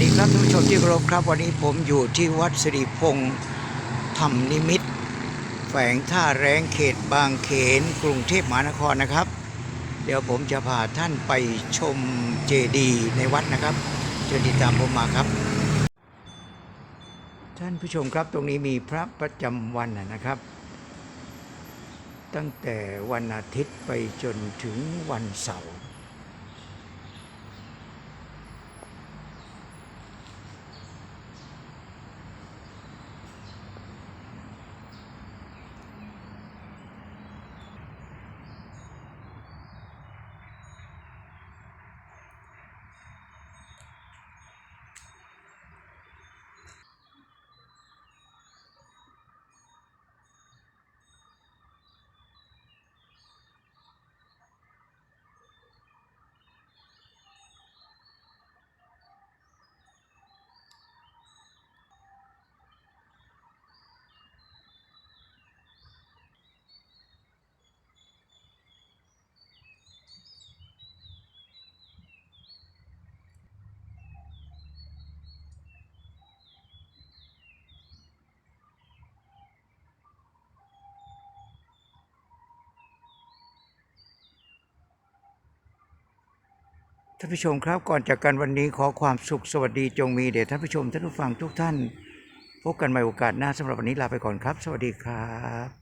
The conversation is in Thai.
ดีครับท่านผู้ชมที่เคารพครับ วันนี้ผมอยู่ที่วัดสิริพงษ์ธรรมนิมิตแฝงท่าแรงเขตบางเขนกรุงเทพมหานครนะครับ เดี๋ยวผมจะพาท่านไปชมเจดีย์ในวัดนะครับเชิญติดตามผมมาครับ ท่านผู้ชมครับตรงนี้มีพระประจำวันนะครับ ตั้งแต่วันอาทิตย์ไปจนถึงวันเสาร์ ท่านผู้ชมครับก่อนจากกันวันนี้ขอความสุขสวัสดีจงมีเดชท่านผู้ชมท่านผู้ฟังทุกท่าน พบกันใหม่โอกาสหน้าสำหรับวันนี้ลาไปก่อนครับ สวัสดีครับ